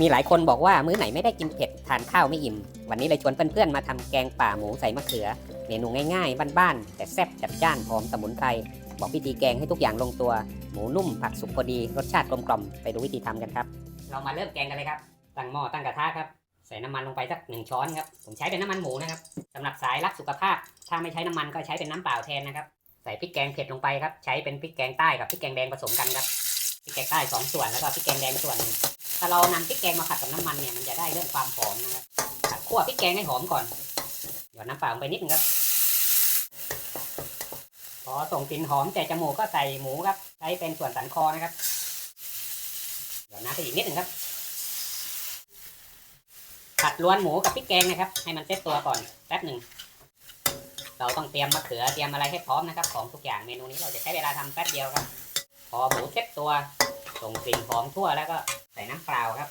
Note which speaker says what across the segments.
Speaker 1: มีหลายคนบอกว่ามื้อไหนไม่ได้กินเผ็ดทานข้าวไม่อิ่ม วันนี้เลยชวนเพื่อนๆมาทำแกงป่าหมูใส่มะเขือ เมนูง่ายๆ บ้านๆ แต่แซ่บจัดจ้านหอมสมุนไพร บอกวิธีแกงให้ทุกอย่างลงตัว หมูนุ่มผักสุกพอดี รสชาติกลมกล่อมไปดูวิธีทำกันครับ เรามาเริ่มแกงกันเลยครับ ตั้งหม้อตั้งกระทะครับ ใส่น้ำมันลงไปสักหนึ่งช้อนครับ ผมใช้เป็นน้ำมันหมูนะครับสำหรับสายรักสุขภาพ ถ้าไม่ใช้น้ำมันก็ใช้เป็นน้ำเปล่าแทนนะครับ ใส่พริกแกงเผ็ดลงไปครับ ใช้เป็นพริกแกงใต้กับพริกแกงแดงผสมกันครับ พริกแกงใต้สองส่วนแล้วก็พริกแกงแดงส่วนนึง ถ้าเรานำพริกแกงมาผัดกับน้ำมันเนี่ยมันจะได้เรื่องความหอมนะครับผัดคั่วพริกแกงให้หอมก่อนหยอดน้ำเปล่าลงไปนิดนึงครับพอส่งกลิ่นหอมแต่จมูกก็ใส่หมูครับ ใช้เป็นส่วนสันคอนะครับหยอดน้ำไปอีกนิดนึงครับ ผัดล้วนหมูกับพริกแกงนะครับ ให้มันเซ็ตตัวก่อนแป๊บหนึ่งเราต้องเตรียมมะเขือเตรียมอะไรให้พร้อมนะครับ ของทุกอย่างเมนูนี้เราจะใช้เวลาทำแป๊บเดียวครับ พอหมูเซ็ตตัว ส่งกลิ่นหอมทั่วแล้วก็ใส่น้ำเปล่าครับ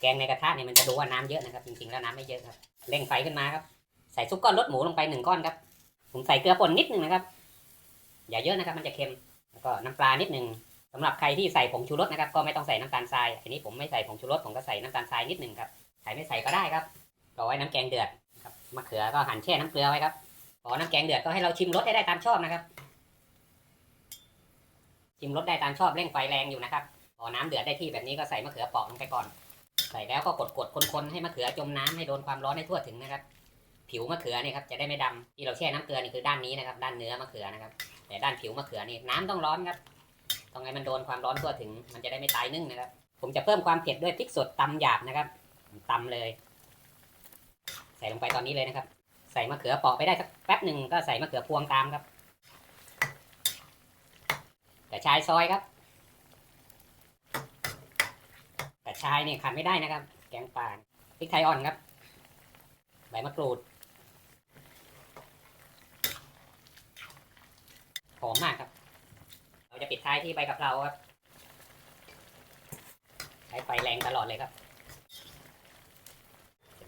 Speaker 1: แกงในกระทะเนี่ยมันจะดูว่าน้ำเยอะนะครับ จริงๆแล้วน้ำไม่เยอะครับเร่งไฟขึ้นมาครับ ใส่ซุปก้อนรสหมูลงไปหนึ่งก้อนครับ ผมใส่เกลือป่นนิดนึงนะครับ อย่าเยอะนะครับ มันจะเค็มแล้วก็น้ำปลานิดนึงสำหรับใครที่ใส่ผงชูรสนะครับ ก็ไม่ต้องใส่น้ำตาลทรายอันนี้ผมไม่ใส่ผงชูรสผมก็ใส่น้ำตาลทรายนิดนึงครับใส่ไม่ใส่ก็ได้ครับรอไว้น้ำแกงเดือดครับมะเขือก็หั่นแช่น้ำเกลือไว้ครับพอน้ำแกงเดือดก็ให้เราชิมรสให้ได้ตามชอบนะครับ ชิมรสได้ตามชอบเร่งไฟแรงอยู่นะครับพอน้ำเดือดได้ที่แบบนี้ก็ใส่มะเขือเปอกลงไปก่อน ใส่แล้วก็กดกดๆคนๆให้มะเขือจมน้ำให้โดนความร้อนให้ทั่วถึงนะครับ ผิวมะเขือเนี่ยครับจะได้ไม่ดำที่เราแช่น้ำเกลือนี่คือด้านนี้นะครับ ด้านเนื้อมะเขือนะครับ แต่ด้านผิวมะเขือนี่น้ำต้องร้อนครับต้องให้มันโดนความร้อนทั่วถึง มันจะได้ไม่ตายนึ่งนะครับ ผมจะเพิ่มความเผ็ดด้วยพริกสดตำหยาบนะครับตำเลย ใส่ลงไปตอนนี้เลยนะครับ ใส่มะเขือเปอกไปได้สักแป๊บหนึ่งก็ใส่มะเขือพวงตามครับ กระชายซอยครับ กระชายเนี่ยขาดไม่ได้นะครับ แกงป่าพริกไทยอ่อนครับ ใบมะกรูดหอมมากครับ เราจะปิดท้ายที่ใบกะเพราครับ ใช้ไฟแรงตลอดเลยครับ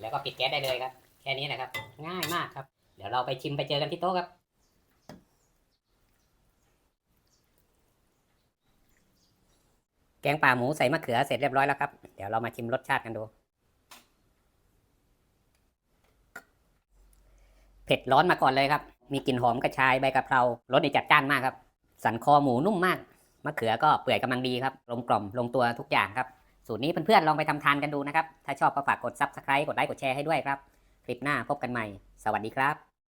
Speaker 1: แล้วก็ปิดแก๊สได้เลยครับ แค่นี้นะครับ ง่ายมากครับ เดี๋ยวเราไปชิมไปเจอกันที่โต๊ะครับ กงป่าหมูใส่มะเขือเสร็จเรียบร้อยแล้วครับ เดี๋ยวเรามาชิมรสชาติกันดู เผ็ดร้อนมาก่อนเลยครับ มีกลิ่นหอมกระชายใบกะเพรารสในจัดจ้านมากครับ สันคอหมูนุ่มมาก มะเขือก็เปื่อยกำลังดีครับกลมกล่อมลงตัวทุกอย่างครับ สูตรนี้เพื่อนๆลองไปทำทานกันดูนะครับ ถ้าชอบก็ฝากกด subscribe กดไลค์กดแชร์ให้ด้วยครับ คลิปหน้าพบกันใหม่ สวัสดีครับ